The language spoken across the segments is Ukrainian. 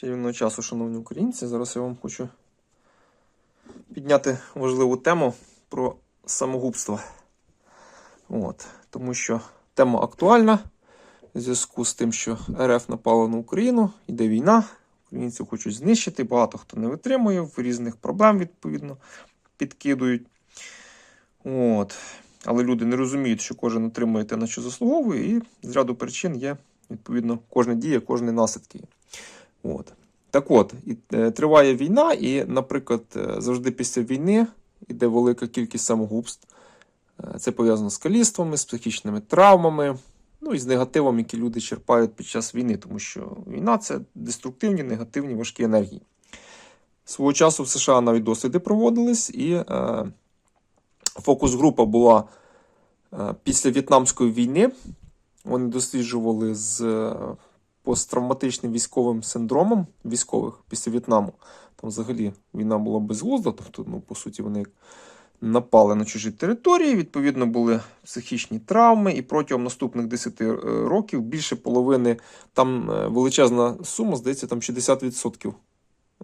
Чарівного часу, шановні українці. Зараз я вам хочу підняти важливу тему про самогубство. От. Тому що тема актуальна в зв'язку з тим, що РФ напала на Україну, йде війна, українців хочуть знищити, багато хто не витримує, в різних проблем, відповідно, підкидують. От. Але люди не розуміють, що кожен отримує те, на що заслуговує, і з ряду причин є, відповідно, кожна дія, кожні наслідки. От. Так от, е, триває війна, і, наприклад, е, завжди після війни йде велика кількість самогубств. Е, Це пов'язано з каліцтвами, з психічними травмами, ну і з негативом, які люди черпають під час війни, тому що війна це деструктивні, негативні, важкі енергії. Свого часу в США навіть досліди проводились, і е, фокус-група була е, після В'єтнамської війни. Вони досліджували з посттравматичним військовим синдромом військових після В'єтнаму. Там взагалі війна була безглузда, тобто, ну, по суті, вони напали на чужі території, відповідно, були психічні травми, і протягом наступних 10 е, років більше половини, там е, величезна сума, здається, там 60%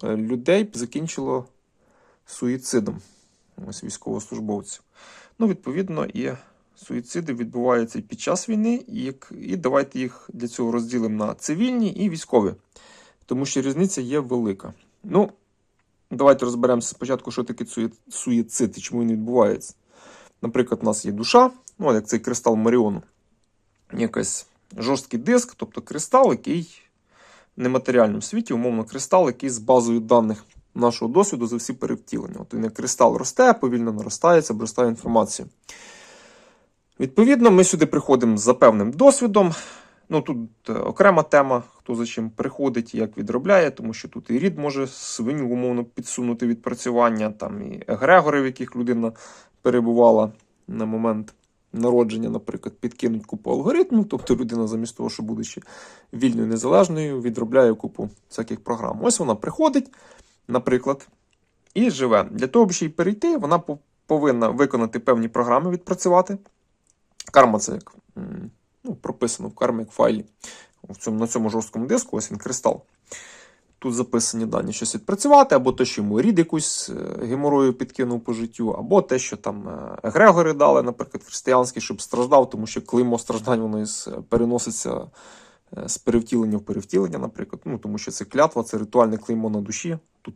е, людей закінчило суїцидом. Ось військовослужбовців. Ну, відповідно, і суїциди відбуваються під час війни, і, і давайте їх для цього розділимо на цивільні і військові, тому що різниця є велика. Ну, давайте розберемося спочатку, що таке суїцид і чому він відбувається. Наприклад, у нас є душа, ну, як цей кристал Маріону, якийсь жорсткий диск, тобто кристал, який в нематеріальному світі, умовно, кристал, який з базою даних нашого досвіду за всі перевтілення. От він як кристал росте, повільно наростається, обростає інформацію. Відповідно, ми сюди приходимо за певним досвідом. Ну тут е, окрема тема, хто за чим приходить і як відробляє, тому що тут і рід може свиню умовно підсунути відпрацювання, там і егрегори, в яких людина перебувала на момент народження, наприклад, підкинуть купу алгоритмів. Тобто людина, замість того, що будучи вільною незалежною, відробляє купу всяких програм. Ось вона приходить, наприклад, і живе. Для того, щоб ще й перейти, вона повинна виконати певні програми, відпрацювати. Карма це як ну, прописано в кармі як файлі. В цьому, на цьому жорсткому диску, ось він кристал. Тут записані дані щось відпрацювати, або те, що йому рід якусь е, геморою підкинув по життю, або те, що там е, егрегори дали, наприклад, християнські, щоб страждав, тому що клеймо страждань воно е, переноситься з перевтілення в перевтілення, наприклад. Ну, тому що це клятва, це ритуальне клеймо на душі. Тут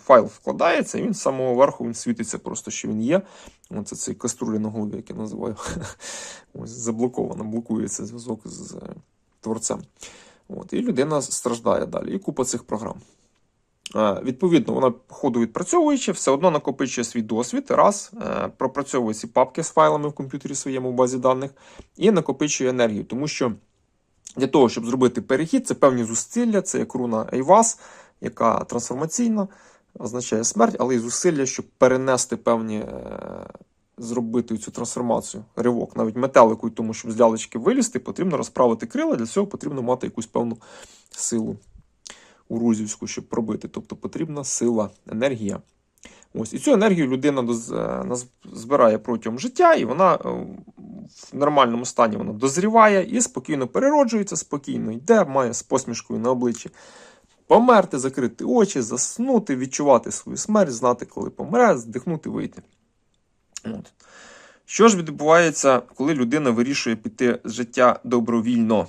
файл вкладається, і він з самого верху він світиться просто, що він є. Оце цей каструля на голові, як я називаю. Ось заблоковано, блокується зв'язок з е, творцем. От, і людина страждає далі. І купа цих програм. Е, Відповідно, вона по ходу відпрацьовуючи, все одно накопичує свій досвід, раз, е, пропрацьовує ці папки з файлами в комп'ютері своєму в базі даних і накопичує енергію. Тому що для того, щоб зробити перехід, це певні зусилля, це як руна Ейвас, яка трансформаційна, означає смерть, але й зусилля, щоб перенести певні, е, зробити цю трансформацію, ривок, навіть метелику, тому, щоб з лялечки вилізти, потрібно розправити крила, для цього потрібно мати якусь певну силу урузівську, щоб пробити. Тобто потрібна сила, енергія. Ось, і цю енергію людина е, збирає протягом життя, і вона е, в нормальному стані вона дозріває і спокійно перероджується, спокійно йде, має з посмішкою на обличчі померти, закрити очі, заснути, відчувати свою смерть, знати, коли помре, здихнути, вийти. От. Що ж відбувається, коли людина вирішує піти з життя добровільно?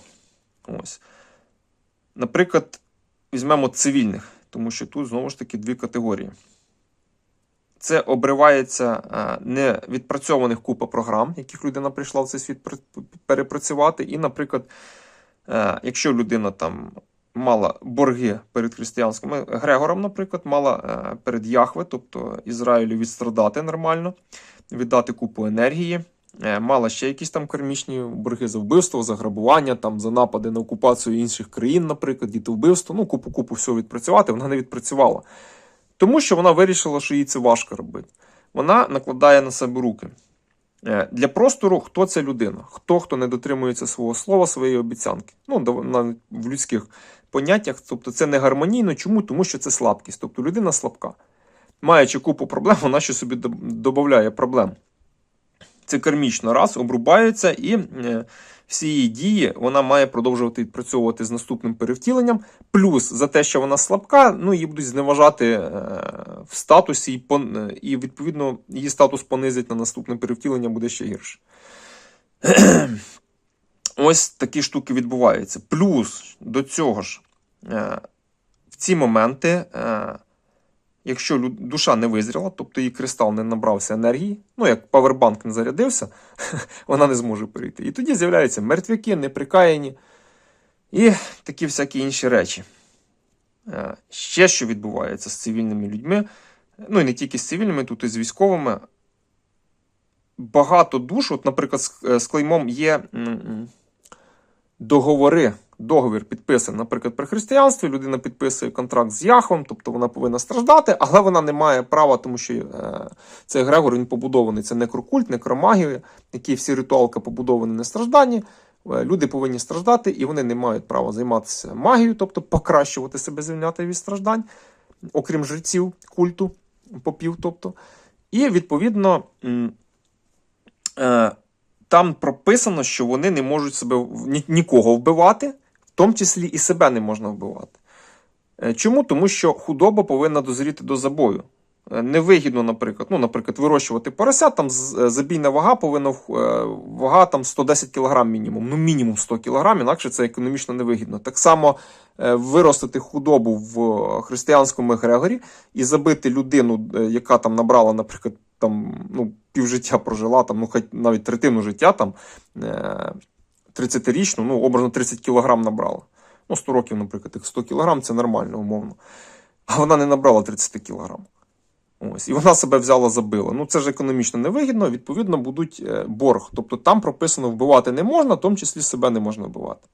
Ось. Наприклад, візьмемо цивільних, тому що тут знову ж таки дві категорії. Це обривається е, не відпрацьованих купа програм, яких людина прийшла в цей світ перепрацювати. І, наприклад, е, якщо людина там мала борги перед християнським Грегором, наприклад, мала е, перед Яхве, тобто Ізраїлю відстрадати нормально, віддати купу енергії. е, Мала ще якісь там кармічні борги за вбивство, за грабування, там, за напади на окупацію інших країн, наприклад, дітовбивство. Ну, купу-купу всього відпрацювати, вона не відпрацювала. Тому що вона вирішила, що їй це важко робити. Вона накладає на себе руки. Е, Для простору, хто ця людина? Хто хто не дотримується свого слова, своєї обіцянки? Ну, навіть в людських поняттях, тобто це не гармонійно. Чому? Тому що це слабкість. Тобто людина слабка. Маючи купу проблем, вона ще собі додає проблем. Це кармічно раз, обрубається і е, всі її дії вона має продовжувати відпрацьовувати з наступним перевтіленням. Плюс за те, що вона слабка, ну її будуть зневажати е, в статусі, і, відповідно її статус понизить на наступне перевтілення буде ще гірше. Ось такі штуки відбуваються. Плюс до цього ж, в ці моменти, е, якщо душа не визріла, тобто її кристал не набрався енергії, ну як павербанк не зарядився, вона не зможе перейти. І тоді з'являються мертвяки, неприкаяні і такі всякі інші речі. Е, Ще що відбувається з цивільними людьми, ну і не тільки з цивільними, тут і з військовими. Багато душ, от, наприклад, з, е, клеймом є договори. Договір підписаний, наприклад, при християнстві людина підписує контракт з Яхвом, тобто вона повинна страждати, але вона не має права, тому що е, цей Грегор він побудований. Це некрокульт, некромагія, які всі ритуалки побудовані на стражданні. Е, Люди повинні страждати, і вони не мають права займатися магією, тобто покращувати себе, звільняти від страждань, окрім жреців культу, попів. тобто. І відповідно. е, там прописано, що вони не можуть себе нікого вбивати, тому числі і себе не можна вбивати. Е, Чому? Тому що худоба повинна дозріти до забою. Е, Невигідно, наприклад, ну, наприклад, вирощувати порося, там е, забійна вага повинна вага там 110 кг мінімум, ну мінімум 100 кг, інакше це економічно невигідно. Так само виростити худобу в християнському егрегорі і забити людину, яка там набрала, наприклад, там, ну, півжиття прожила, там, ну, навіть третину життя, там, 30-річну, ну, образно 30 кг набрала. Ну, 100 років, наприклад, 100 кг це нормально, умовно. А вона не набрала 30 кг. Ось, і вона себе взяла, забила. Ну, це ж економічно невигідно, відповідно, будуть е, борг. Тобто там прописано вбивати не можна, в тому числі себе не можна вбивати.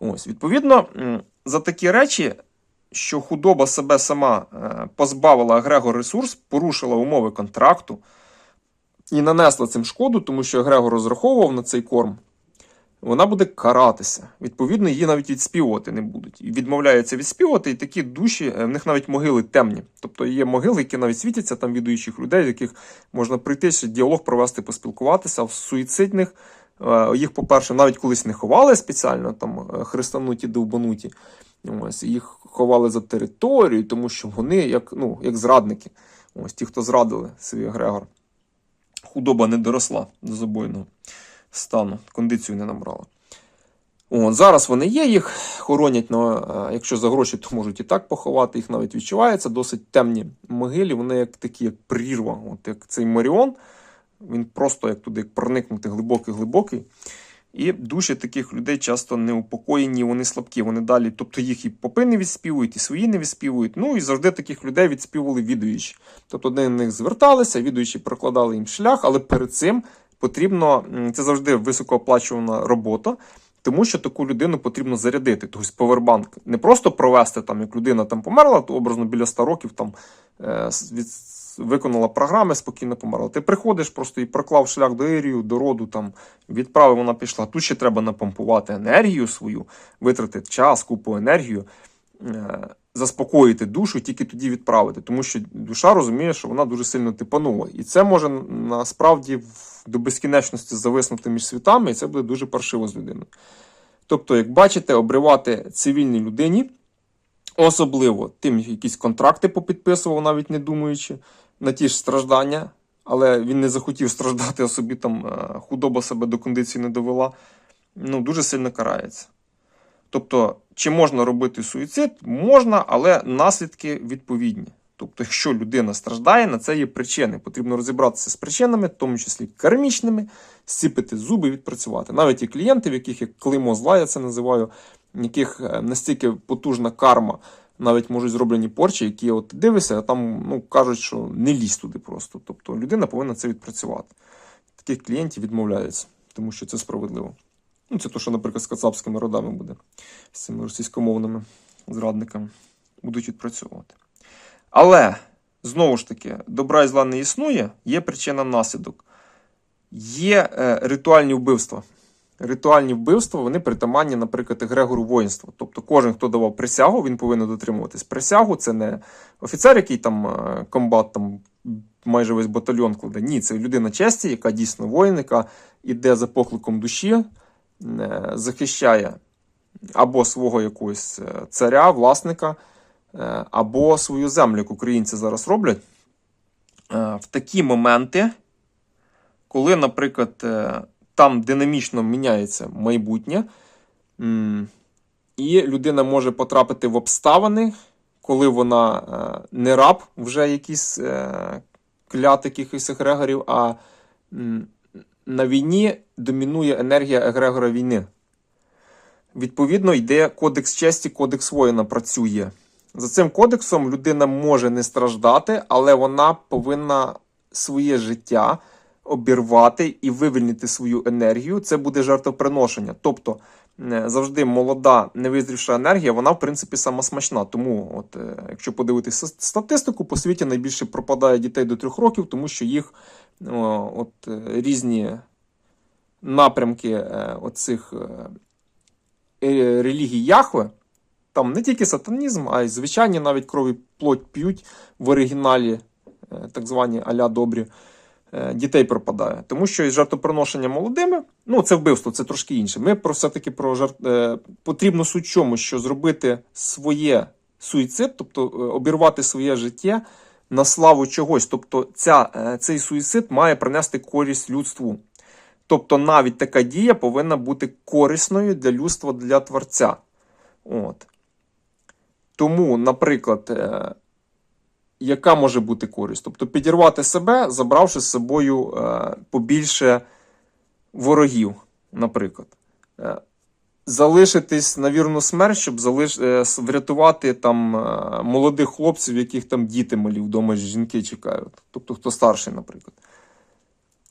Ось, відповідно, за такі речі, що худоба себе сама е, позбавила Егрегор ресурс, порушила умови контракту і нанесла цим шкоду, тому що Егрегор розраховував на цей корм, вона буде каратися. Відповідно, її навіть відспівувати не будуть. І відмовляються відспівувати, і такі душі, е, в них навіть могили темні. Тобто є могили, які навіть світяться там відуючих людей, з яких можна прийти, ще діалог провести, поспілкуватися. В суїцидних е, їх, по-перше, навіть колись не ховали спеціально, там е, хрестануті, довбануті. Ось, їх ховали за територію, тому що вони як, ну, як зрадники. Ось ті, хто зрадили свій Грегор. Худоба не доросла до забойного стану, кондицію не набрала. От, зараз вони є, їх хоронять, но, е, якщо за гроші, то можуть і так поховати, їх навіть відчувається. Досить темні могилі, вони як такі, як прірва, от як цей Маріон. Він просто як туди як проникнути глибокий-глибокий. І душі таких людей часто неупокоєні, вони слабкі. Вони далі, тобто їх і попи не відспівують, і свої не відспівують. Ну і завжди таких людей відспівували відуючі. Тобто до них зверталися, відуючі прокладали їм шлях, але перед цим потрібно це завжди високооплачувана робота. Тому що таку людину потрібно зарядити, тобто повербанк. Не просто провести там, як людина там померла, то образно біля 100 років там е, від, виконала програми, спокійно померла. Ти приходиш, просто і проклав шлях до Ірію, до роду, там відправив, вона пішла. Тут ще треба напомпувати енергію свою, витратити час, купу енергію, е, заспокоїти душу, тільки тоді відправити. Тому що душа розуміє, що вона дуже сильно типанула. І це може насправді до безкінечності зависнути між світами, і це буде дуже паршиво з людиною. Тобто, як бачите, обривати цивільній людині, особливо тим, якісь контракти попідписував, навіть не думаючи, на ті ж страждання, але він не захотів страждати, а собі там е, худоба себе до кондиції не довела, ну, дуже сильно карається. Тобто, чи можна робити суїцид? Можна, але наслідки відповідні. Тобто, якщо людина страждає, на це є причини. Потрібно розібратися з причинами, в тому числі кармічними, зціпити зуби, відпрацювати. Навіть є клієнти, в яких як клеймо зла, я це називаю, яких е, настільки потужна карма, навіть можуть зроблені порчі, які от дивишся, а там ну, кажуть, що не лізь туди просто. Тобто людина повинна це відпрацювати. Таких клієнтів відмовляються, тому що це справедливо. Ну, це то, що, наприклад, з кацапськими родами буде, з цими російськомовними зрадниками будуть відпрацьовувати. Але, знову ж таки, добра і зла не існує, є причина наслідок. Є е, ритуальні вбивства. Ритуальні вбивства вони притаманні, наприклад, Грегору воїнства. Тобто кожен, хто давав присягу, він повинен дотримуватись присягу. Це не офіцер, який там е, комбат, там майже весь батальйон кладе. Ні, це людина честі, яка дійсно воїн, яка йде за покликом душі, захищає або свого якогось е, царя, власника, е, або свою землю, як українці зараз роблять. Е, В такі моменти, коли, наприклад, е, там динамічно міняється майбутнє, і людина може потрапити в обставини, коли вона е, не раб вже якийсь е, клят якихось егрегорів, а на війні домінує енергія егрегора війни. Відповідно, йде кодекс честі, кодекс воїна працює. За цим кодексом людина може не страждати, але вона повинна своє життя обірвати і вивільнити свою енергію. Це буде жертвоприношення. Тобто е, завжди молода, невизрівша енергія, вона в принципі сама смачна. Тому, от, е, якщо подивитися статистику, по світі найбільше пропадає дітей до трьох років, тому що їх от, е, різні напрямки е, оцих е, е, релігій Яхве, там не тільки сатанізм, а й звичайні навіть крові плоть п'ють в оригіналі, так звані аля добрі, дітей пропадає. Тому що із жертвоприношення молодими, ну це вбивство, це трошки інше. Ми про все-таки про жарт, потрібно суть чому, що зробити своє суїцид, тобто обірвати своє життя на славу чогось. Тобто ця, цей суїцид має принести користь людству. Тобто навіть така дія повинна бути корисною для людства, для творця. От. Тому, наприклад, е, яка може бути користь? Тобто підірвати себе, забравши з собою е, побільше ворогів, наприклад. Е, залишитись на вірну смерть, щоб залиш... е, врятувати там е, молодих хлопців, яких там діти малі вдома жінки чекають. Тобто хто старший, наприклад.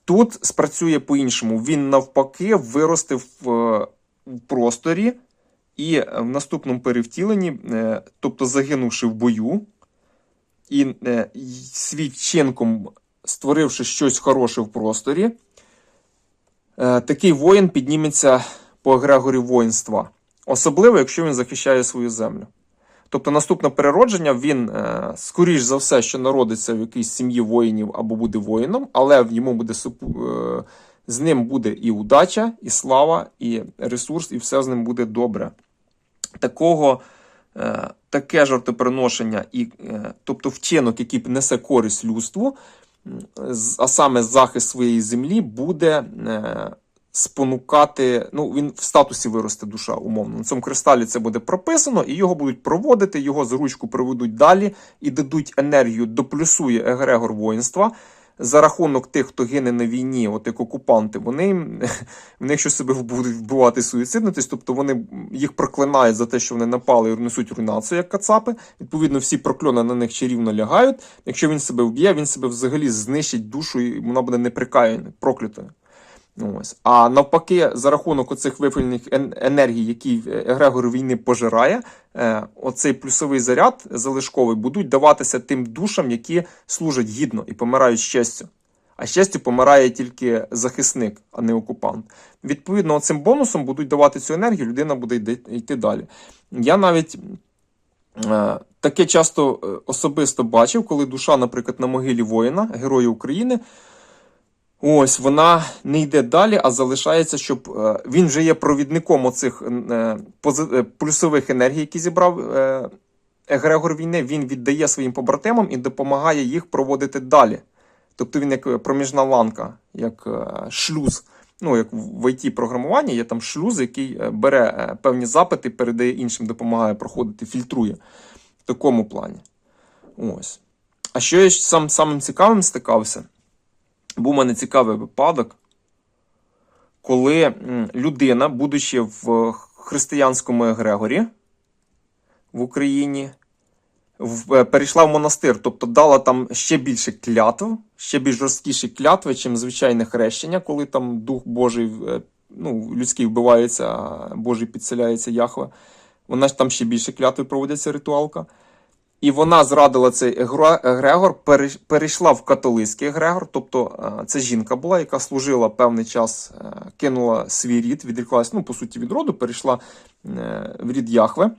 Тут спрацює по-іншому. Він навпаки виросте в, просторі і е, в наступному перевтіленні, е, тобто загинувши в бою, і е, свій вчинком створивши щось хороше в просторі, такий воїн підніметься по егрегорі воїнства. Особливо, якщо він захищає свою землю. Тобто наступне переродження він, е, скоріш за все, що народиться в якійсь сім'ї воїнів або буде воїном, але в йому буде е, з ним буде і удача, і слава, і ресурс, і все з ним буде добре. Такого, е, таке жартоприношення, і, тобто вчинок, який несе користь людству, а саме захист своєї землі, буде спонукати. Ну, він в статусі виросте душа, умовно. На цьому кристалі це буде прописано, і його будуть проводити, його за ручку приведуть далі і дадуть енергію, доплюсує егрегор воїнства. За рахунок тих, хто гине на війні, от як окупанти, вони в них що себе будуть вбивати суїциднитись, тобто вони їх проклинають за те, що вони напали і несуть руйнацію, як кацапи. Відповідно, всі прокльони на них чарівно лягають. Якщо він себе вб'є, він себе взагалі знищить душу, і вона буде неприкаяною, проклятою. Ось. А навпаки, за рахунок оцих вифильних енергій, які егрегор війни пожирає, е, оцей плюсовий заряд залишковий будуть даватися тим душам, які служать гідно і помирають з честю. А з честю помирає тільки захисник, а не окупант. Відповідно, цим бонусом будуть давати цю енергію, людина буде йти, йти далі. Я навіть е, таке часто е, особисто бачив, коли душа, наприклад, на могилі воїна, героя України. Ось вона не йде далі, а залишається, щоб е, він вже є провідником оцих е, е, плюсових енергій, які зібрав егрегор війни. Він віддає своїм побратимам і допомагає їх проводити далі. Тобто він як проміжна ланка, як шлюз. Ну, як в it програмуванні є там шлюз, який бере певні запити, передає іншим, допомагає проходити, фільтрує в такому плані. Ось. А що я сам самим цікавим стикався? Був у мене цікавий випадок, коли людина, будучи в християнському егрегорі в Україні, е, перейшла в монастир, тобто дала там ще більше клятв, ще більш жорсткіші клятви, чим звичайне хрещення, коли там Дух Божий, е, ну, людський вбивається, Божий підселяється Яхве. Вона ж там ще більше клятви проводиться ритуалка. І вона зрадила цей пере- перейшла в католицький егрегор. Тобто е, це жінка була, яка служила певний час, е, кинула свій рід, відріклась, ну, по суті, від роду, перейшла е, в рід Яхве,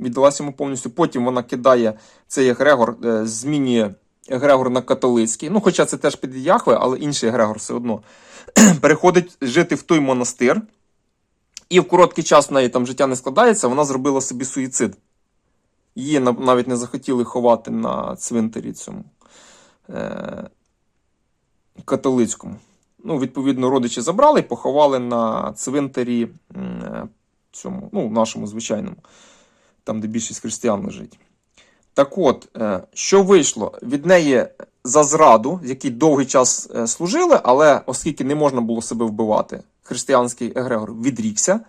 віддалась йому повністю. Потім вона кидає цей егрегор, е, змінює егрегор на католицький. Ну, хоча це теж під Яхве, але інший егрегор все одно. Переходить жити в той монастир. І в короткий час в неї там життя не складається, вона зробила собі суїцид. Її навіть не захотіли ховати на цвинтарі цьому е- католицькому. Ну, відповідно, родичі забрали і поховали на цвинтарі е, цьому, ну, нашому звичайному, там, де більшість християн лежить. Так от, е, що вийшло? Від неї за зраду, з якій довгий час е, служили, але оскільки не можна було себе вбивати, християнський егрегор відрікся.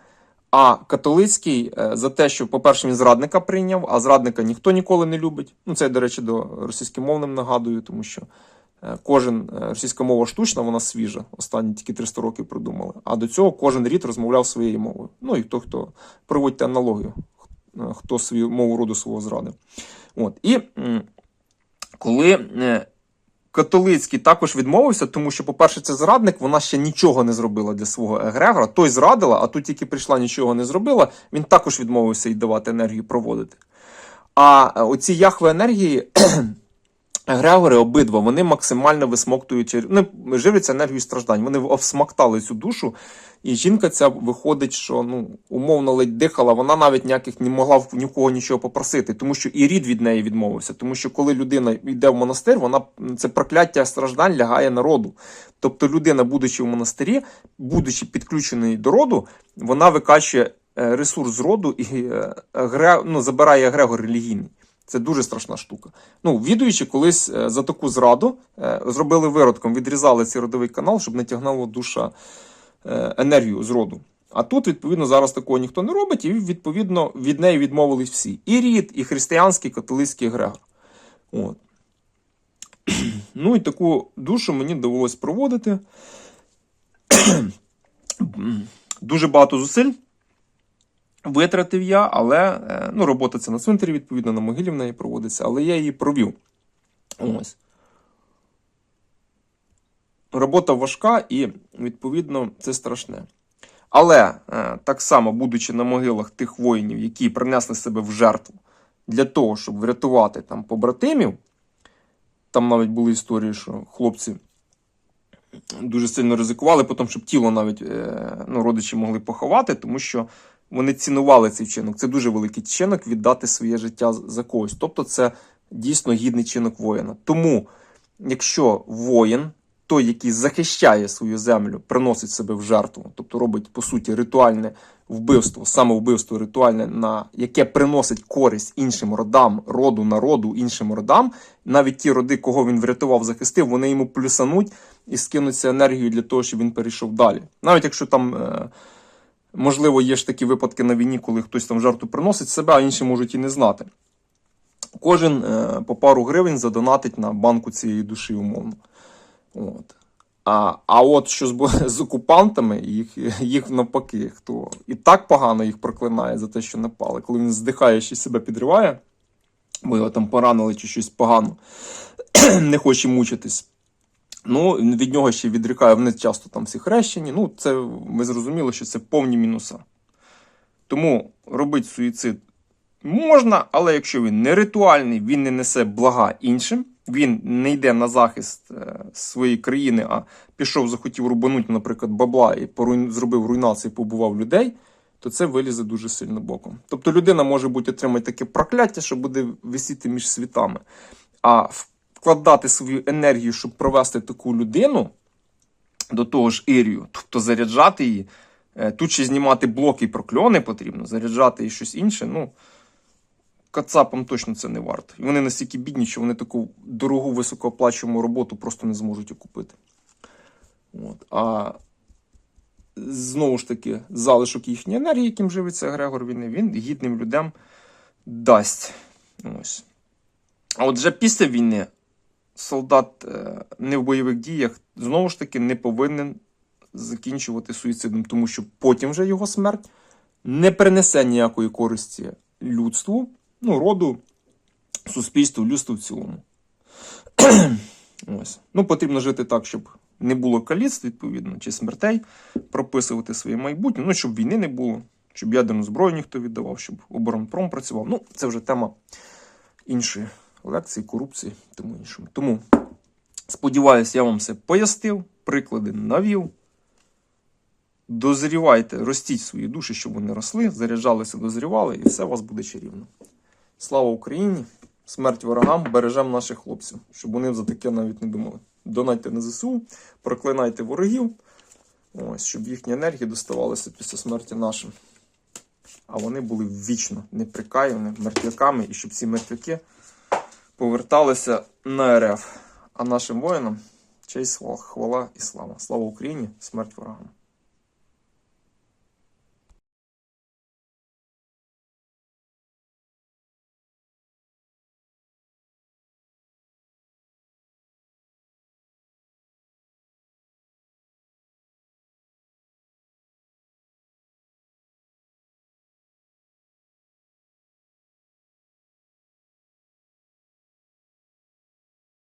А католицький е, за те, що, по-перше, він зрадника прийняв, а зрадника ніхто ніколи не любить. Ну, це, до речі, до російськомовним нагадую, тому що е, кожен е, російська мова штучна, вона свіжа. Останні тільки 300 років придумали. А до цього кожен рід розмовляв своєю мовою. Ну і хто хто проводьте аналогію, хто свою мову роду свого зрадив. От. І коли католицький також відмовився, тому що, по-перше, це зрадник, вона ще нічого не зробила для свого егрегора. Той зрадила, а тут тільки прийшла, нічого не зробила. Він також відмовився і давати енергію проводити. А е, оці яхве енергії. Егрегори обидва вони максимально висмоктують, вони живляться енергією страждань. Вони всмактали цю душу, і жінка ця виходить, що ну умовно ледь дихала, вона навіть ніяких не могла в нікого нічого попросити, тому що і рід від неї відмовився. Тому що коли людина йде в монастир, вона це прокляття страждань лягає народу. Тобто людина, будучи в монастирі, будучи підключеною до роду, вона викачує е, ресурс роду і е, ну, забирає егрегор релігійний. Це дуже страшна штука. Ну, відуючи колись е, за таку зраду, е, зробили виродком, відрізали цей родовий канал, щоб не тягнула душа е, енергію з роду. А тут, відповідно, зараз такого ніхто не робить, і відповідно від неї відмовились всі. І рід, і християнський, і католицький егрегор. От. Ну і таку душу мені довелось проводити. Дуже багато зусиль витратив я, але е, ну, робота це на цвинтарі, відповідно, на могилі в неї проводиться, але я її провів. Ось. Робота важка і, відповідно, це страшне. Але е, так само, будучи на могилах тих воїнів, які принесли себе в жертву для того, щоб врятувати там побратимів, там навіть були історії, що хлопці дуже сильно ризикували, потім, щоб тіло навіть е, ну, родичі могли поховати, тому що вони цінували цей вчинок. Це дуже великий вчинок віддати своє життя за когось. Тобто, це дійсно гідний чинок воїна. Тому, якщо воїн, той, який захищає свою землю, приносить себе в жертву, тобто робить по суті ритуальне вбивство, самовбивство ритуальне, на яке приносить користь іншим родам, роду, народу, іншим родам, навіть ті роди, кого він врятував, захистив, вони йому плюсануть і скинуться енергією для того, щоб він перейшов далі. Навіть якщо там. Е- Можливо, є ж такі випадки на війні, коли хтось там жертву приносить себе, а інші можуть і не знати. Кожен е, по пару гривень задонатить на банку цієї душі, умовно. От. А, а от що з, з окупантами, їх, їх навпаки, хто і так погано їх проклинає за те, що напали, коли він здихає ще себе підриває, бо його там поранили чи щось погано, не хоче мучитись. Ну, від нього ще відрікає, вони часто там всі хрещені. Ну, це ми зрозуміли, що це повні мінуса. Тому робити суїцид можна, але якщо він не ритуальний, він не несе блага іншим, він не йде на захист е, своєї країни, а пішов, захотів рубанути, наприклад, бабла і зробив руйнацію, побував людей, то це вилізе дуже сильно боком. Тобто людина може бути отримати таке прокляття, що буде висіти між світами. А вкладати свою енергію, щоб провести таку людину до того ж Ірію, тобто заряджати її. Е, Тут ще знімати блоки і прокльони потрібно, заряджати і щось інше. Ну, кацапам точно це не варто. І вони настільки бідні, що вони таку дорогу високооплачувану роботу просто не зможуть окупити. От. А знову ж таки, залишок їхньої енергії, яким живиться Грегор війни, він гідним людям дасть. Ось. А от вже після війни солдат е, не в бойових діях знову ж таки не повинен закінчувати суїцидом, тому що потім вже його смерть не принесе ніякої користі людству, ну, роду, суспільству, людству в цілому. Ось. Ну, потрібно жити так, щоб не було каліцтв, відповідно, чи смертей, прописувати своє майбутнє, ну, щоб війни не було, щоб ядерну зброю ніхто віддавав, щоб оборонпром працював. Ну, це вже тема іншої лекції, корупції, тому іншому. Тому сподіваюся, я вам все пояснив, приклади навів. Дозрівайте, ростіть свої душі, щоб вони росли, заряджалися, дозрівали, і все у вас буде чарівно. Слава Україні! Смерть ворогам, бережемо наших хлопців, щоб вони за таке навіть не думали. Донайте на ЗСУ, проклинайте ворогів, ось, щоб їхні енергії доставалися після смерті нашим. А вони були вічно неприкаяні мертвяками, і щоб ці мертвяки поверталися на РФ. А нашим воїнам честь, хвала і слава. Слава Україні, смерть ворогам.